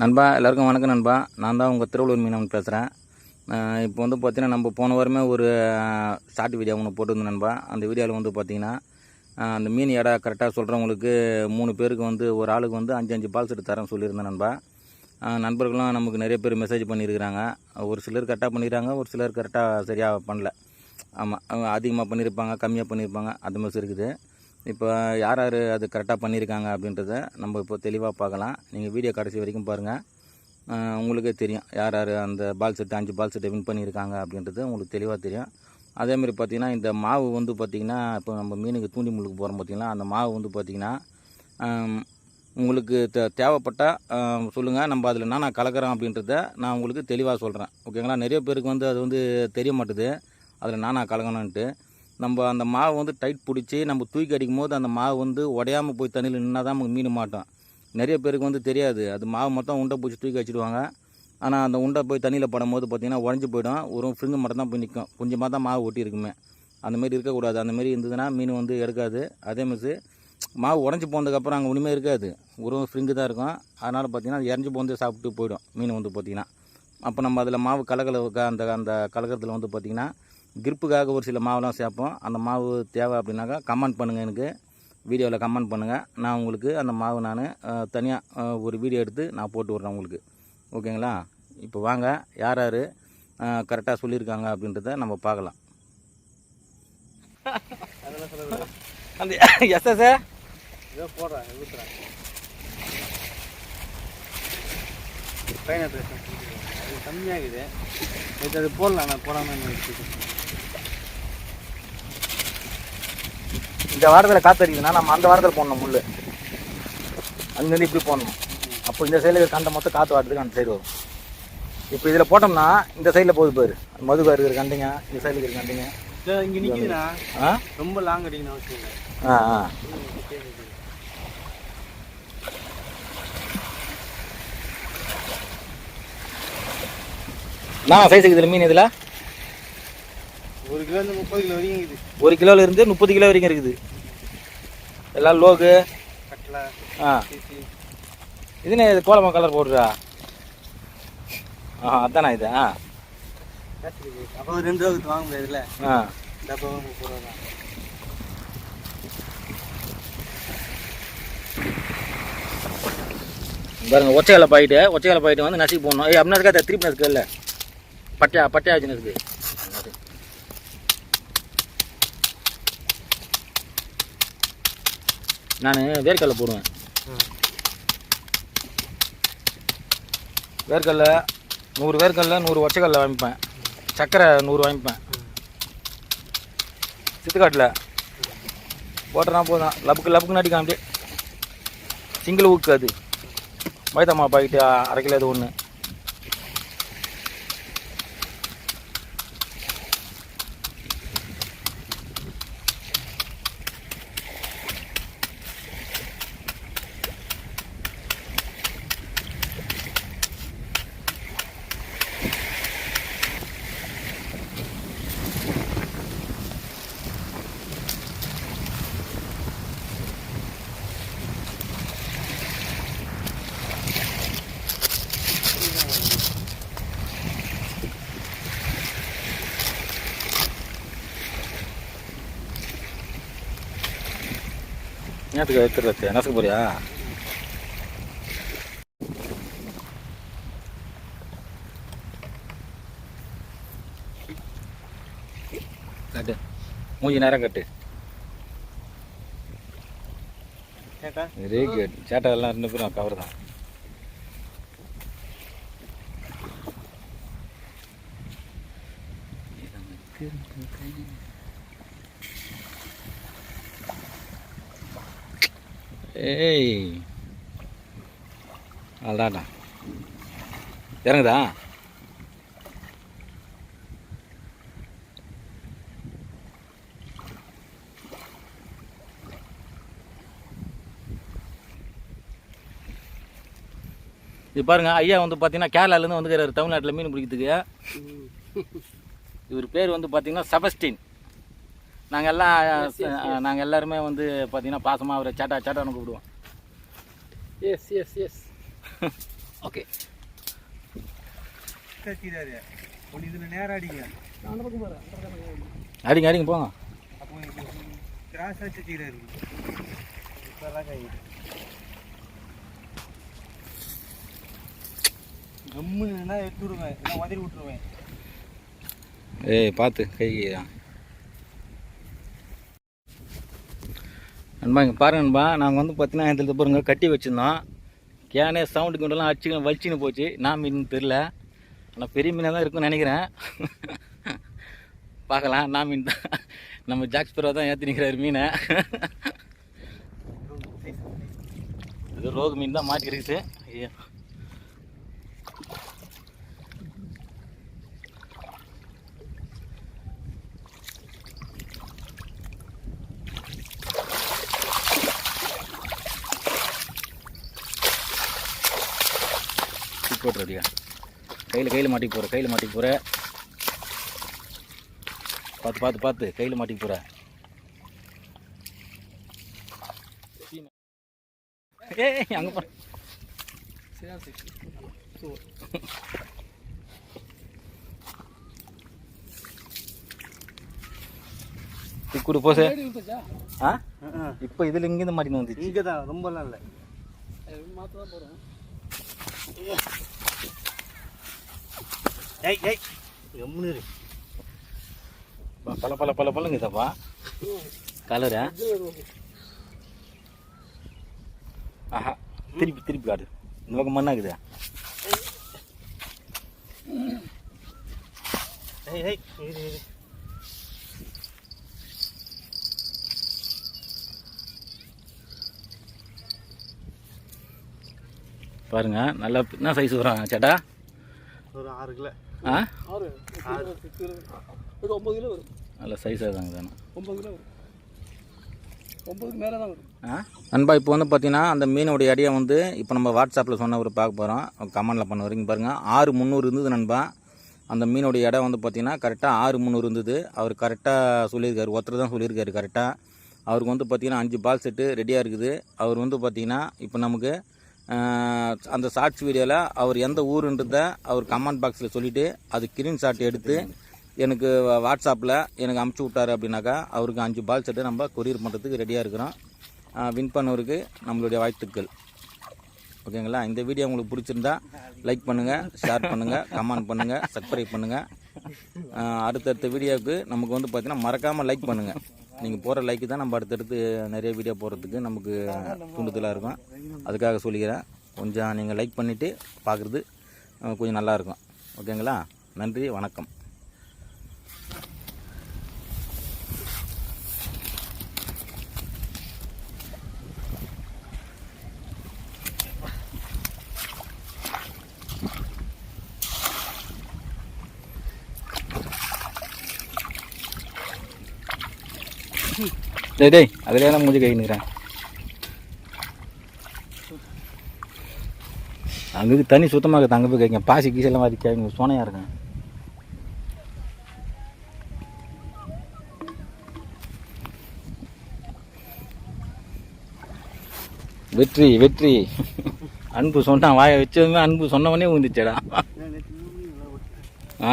நண்பா எல்லாருக்கும் வணக்கம் நண்பா. நான் தான் உங்கள் திருவள்ளூர் மீனவன் பேசுகிறேன் இப்போ வந்து பார்த்தீங்கன்னா நம்ம போன வாரமே ஒரு ஷார்ட் வீடியோ ஒன்று போட்டிருந்தோம் நண்பா. அந்த வீடியோவில் வந்து பார்த்தீங்கன்னா அந்த மீன் எடை கரெக்டாக சொல்கிறவங்களுக்கு மூணு பேருக்கு வந்து ஒரு ஆளுக்கு வந்து அஞ்சு அஞ்சு பால்ஸ் எடுத்து தரேன் சொல்லியிருந்தேன் நண்பா. நண்பர்களும் நமக்கு நிறைய பேர் மெசேஜ் பண்ணியிருக்கிறாங்க. ஒரு சிலர் கரெக்டாக பண்ணிடுறாங்க ஒரு சிலர் கரெக்டாக சரியாக பண்ணல. ஆமாம் அதிகமாக பண்ணியிருப்பாங்க கம்மியாக பண்ணியிருப்பாங்க அந்த மாதிரி இருக்குது. இப்போ யார் யார் அது கரெக்டாக பண்ணியிருக்காங்க அப்படின்றத நம்ம இப்போ தெளிவாக பார்க்கலாம். நீங்கள் வீடியோ கடைசி வரைக்கும் பாருங்கள் உங்களுக்கே தெரியும் யார் யார் அந்த பால் செட்டு அஞ்சு பால் செட்டை வின் பண்ணியிருக்காங்க அப்படின்றது உங்களுக்கு தெளிவாக தெரியும். அதேமாதிரி பார்த்திங்கன்னா இந்த மாவு வந்து பார்த்திங்கன்னா இப்போ நம்ம மீனுக்கு தூண்டி முழுக்கு போகிறோம் பார்த்திங்கன்னா அந்த மாவு வந்து பார்த்திங்கன்னா உங்களுக்கு தே தேவைப்பட்டால் சொல்லுங்கள் நம்ம அதில் என்ன நான் கலக்கிறேன் அப்படின்றத நான் உங்களுக்கு தெளிவாக சொல்கிறேன் ஓகேங்களா? நிறைய பேருக்கு வந்து அது வந்து தெரிய மாட்டுது. அதில் நானா கலக்கணுன்ட்டு நம்ம அந்த மாவு வந்து டைட் பிடிச்சி நம்ம தூக்கி அடிக்கும் போது அந்த மாவு வந்து உடையாமல் போய் தண்ணியில் நின்னா தான் நமக்கு மீன் மாட்டோம். நிறைய பேருக்கு வந்து தெரியாது. அது மாவு மட்டும் உண்டை பிடிச்சி தூக்கி வச்சுடுவாங்க. ஆனால் அந்த உண்டை போய் தண்ணியில் படும்போது பார்த்தீங்கன்னா உடஞ்சி போயிடும். ஒரு ஃப்ரிங்கு மட்டும் தான் போய் நிற்கும் கொஞ்சமாக தான் மாவு ஒட்டி இருக்குமே. அந்த மாதிரி இருக்கக்கூடாது. அந்தமாரி இருந்ததுன்னா மீன் வந்து எடுக்காது. அதே மாதிரி மாவு உடஞ்சி போனதுக்கப்புறம் அங்கே ஒன்றுமே இருக்காது. ஒரு ஃப்ரிங்கு தான் இருக்கும். அதனால் பார்த்திங்கன்னா அது இறஞ்சி போந்து சாப்பிட்டு போயிடும். மீன் வந்து பார்த்திங்கன்னா அப்போ நம்ம அதில் மாவு கலக்கல அந்த அந்த கலக்கிறதுல வந்து பார்த்திங்கன்னா கிரிப்புக்காக ஒரு சில மாவுலாம் சேர்ப்போம். அந்த மாவு தேவை அப்படின்னாக்கா கமெண்ட் பண்ணுங்கள் எனக்கு. வீடியோவில் கமெண்ட் பண்ணுங்கள் நான் உங்களுக்கு அந்த மாவு நான் தனியாக ஒரு வீடியோ எடுத்து நான் போட்டு விட்றேன் உங்களுக்கு. ஓகேங்களா? இப்போ வாங்க. யார் யார் கரெக்டாக சொல்லியிருக்காங்க அப்படின்றத நம்ம பார்க்கலாம். அந்த எஸ் சார் போடுறேன் அது கம்மியாகுது. அது போடலாம் நான் போடாமல் இந்த வாரத்தில் காத்தடிக்குதுன்னா நம்ம அந்த வாரத்தில் போடணும் முள் அங்கேருந்து இப்படி போடணும். அப்போ இந்த சைடில் இருக்க கண்டை மொத்தம் காற்று வாட்டுறதுக்கு அந்த சைடு வரும். இப்போ இதில் போட்டோம்னா இந்த சைடில் போகுது பாரு. மதுபார் இருக்கிற கண்டைங்க இந்த சைடில் இருக்கிற கண்டைங்க. இங்கே நிற்கிதுண்ணா ஆ? ரொம்ப லாங் அடிக்கணும் அவசியம் ஆ ஆ. நான் சைஸுக்கு இதில் மீன் இதில் கிலோலேருந்து முப்பது கிலோ வரைக்கும் இருக்குது ஒரு கிலோலேருந்து முப்பது கிலோ வரைக்கும் இருக்குது. எல்லாம் லோகு. கட்டலை ஆ. சீசி இதுன்னு இது கோலமா கலர் போடுறா. ஆ அதானா இது? ஆ. அப்போ ரெண்டு ரூபா வாங்க முடியாதுல்ல ஆ. டப்பா முப்பது ரூபா தான் பாருங்க ஒச்சைகளை பாயிட்டு ஒச்சைகளை பாயிட்டு வந்து நசுக்கி போடணும். ஏ அப்படின்னா இருக்கா திருப்பி நசுக்கு இல்லை. பட்டையா பட்டையா வச்சு நசுக்கு. நான் வேர்க்கடலை போடுவேன். வேர்க்கடல நூறு வேர்க்கடல நூறு ஒச்சக்கடலை வாங்கிப்பேன். சர்க்கரை நூறு வாங்கிப்பேன். சித்துக்காட்டில். போட்டனா போதும். லப்புக்கு லப்புக்கு நாட்டி காமிட்டு சிங்கிள் ஊக்கு அது. மைதாமா பாக்கெட்டு அரை கிலோ அது ஒன்று நேற்றுக்கு எடுத்துடுறது நசுக்க போறியா? கட்டு. மூஞ்சி நேரம் கட்டு. வெரி குட் சேட்டை எல்லாம் ரெண்டு பேரும் கவர் தான். ஏய். அதான்டா இறங்குதா? இது பாருங்க ஐயா வந்து பார்த்தீங்கன்னா கேரளாலேருந்து வந்துக்கிறாரு தமிழ்நாட்டில் மீன் பிடிக்கிறதுக்கு. இவர் பேர் வந்து பார்த்தீங்கன்னா செபஸ்டின். நாங்கள் எல்லாம் நாங்கள் எல்லாருமே வந்து பார்த்தீங்கன்னா பாசமாக அவரை சேட்டா சேட்டான்னு கூப்பிடுவோம். எஸ் எஸ் எஸ் ஓகே இதில் நேரம் அடிங்க. அடிங்க அடிங்க போங்க. கிராஸ் கம்முன்னா எடுத்து விடுவேன் உதறி விட்டுருவேன். ஏய் பார்த்து கை நண்பா இங்கே பாருங்க நண்பா. நாங்கள் வந்து பார்த்தீங்கன்னா இதில் பாருங்க கட்டி வச்சுருந்தோம். கேனே சவுண்டு கொண்டெல்லாம் அடிச்சு வலிச்சுன்னு போச்சு. நான் மீன் தெரில ஆனால் பெரிய மீனாக தான் இருக்கும்னு நினைக்கிறேன். பார்க்கலாம் நான் மீன் தான் நம்ம ஜாக்ஸ் பெரோ தான் ஏற்றி நிற்கிறாரு மீனை. இது ரோகு மீன் தான் மாட்டிருக்குது ஐயோ. தூக்கி கையில் கையில் மாட்டி போகிற கையில் மாட்டிக்க போகிற பார்த்து பார்த்து பார்த்து கையில் மாட்டிக்க போகிற ஏய் அங்கே போகிற சரி போசே ஆ? இப்போ இதில் இங்கேருந்து மாட்டின்னு வந்துச்சு. இங்கே தான் ரொம்பலாம் இல்லை. மாற்ற தான் போகிறோம் ஏய் ஏய். பல பல பல பழங்குதாப்பா கலரா? ஆஹா. திருப்பி திருப்பி காடு இந்த பக்கம் மண்ணாக்குதா ஏய் ஏய். இரு இரு. பாருங்க நல்லா என்ன சைஸ் வரும் சேட்டா? ஒரு ஆறு கிலோ. ஆ? இது ஒம்பது கிலோ வரும். நல்ல சைஸாக தாங்க தானே. ஒம்பது கிலோ வரும். ஒம்பதுக்கு மேலே தான் வரும். ஆ? நண்பா இப்போ வந்து பார்த்தீங்கன்னா அந்த மீனுடைய அடியை வந்து இப்போ நம்ம வாட்ஸ்அப்பில் சொன்ன ஒரு பார்க்க போகிறோம் கமெண்டில் பண்ண வரீங்க பாருங்கள் ஆறு முந்நூறு இருந்தது நண்பா. அந்த மீனுடைய இடம் வந்து பார்த்தீங்கன்னா கரெக்டாக ஆறு முந்நூறு இருந்தது. அவர் கரெக்டாக சொல்லியிருக்காரு. ஒருத்தர் தான் சொல்லியிருக்காரு கரெக்டாக அவருக்கு வந்து பார்த்தீங்கன்னா அஞ்சு பால் செட்டு ரெடியாக இருக்குது. அவர் வந்து பார்த்தீங்கன்னா இப்போ நமக்கு அந்த ஷார்ட்ஸ் வீடியோவில் அவர் எந்த ஊருன்றதை அவர் கமெண்ட் பாக்ஸில் சொல்லிவிட்டு அது கிரீன் ஷாட் எடுத்து எனக்கு வாட்ஸ்அப்பில் எனக்கு அமுச்சு விட்டாரு அப்படின்னாக்கா அவருக்கு அஞ்சு பால் செட்டு நம்ம கொரியர் பண்ணுறதுக்கு ரெடியாக இருக்கிறோம். வின் பண்ணவருக்கு நம்மளுடைய வாழ்த்துக்கள். ஓகேங்களா? இந்த வீடியோ உங்களுக்கு பிடிச்சிருந்தா லைக் பண்ணுங்கள் ஷேர் பண்ணுங்கள் கமெண்ட் பண்ணுங்கள் சப்ஸ்கிரைப் பண்ணுங்கள் அடுத்தடுத்த வீடியோவுக்கு நமக்கு வந்து பார்த்தீங்கன்னா மறக்காமல் லைக் பண்ணுங்கள் நீங்கள் போகிற லைக்கு தான் நம்ம அடுத்தடுத்து நிறைய வீடியோ போடுறதுக்கு நமக்கு தூண்டுதலாக இருக்கும். அதுக்காக சொல்லிக்கிறேன். கொஞ்சம் நீங்கள் லைக் பண்ணிவிட்டு பார்க்குறது கொஞ்சம் நல்லாயிருக்கும். ஓகேங்களா? நன்றி வணக்கம். டேய் டேய் அதுலேயே தான் மூஞ்சி கை நிற்கிறேன் அங்கே தண்ணி சுத்தமாக இருக்குது அங்கே போய் கைங்க பாசி கீசெல்லாம் மாதிரி கேட்குங்க சோனையாக இருக்கேன் வெற்றி வெற்றி. அன்பு சொன்னான் வாயை வச்சதுமே அன்பு சொன்னவனே ஊந்துச்சேடா நேற்று ஆ?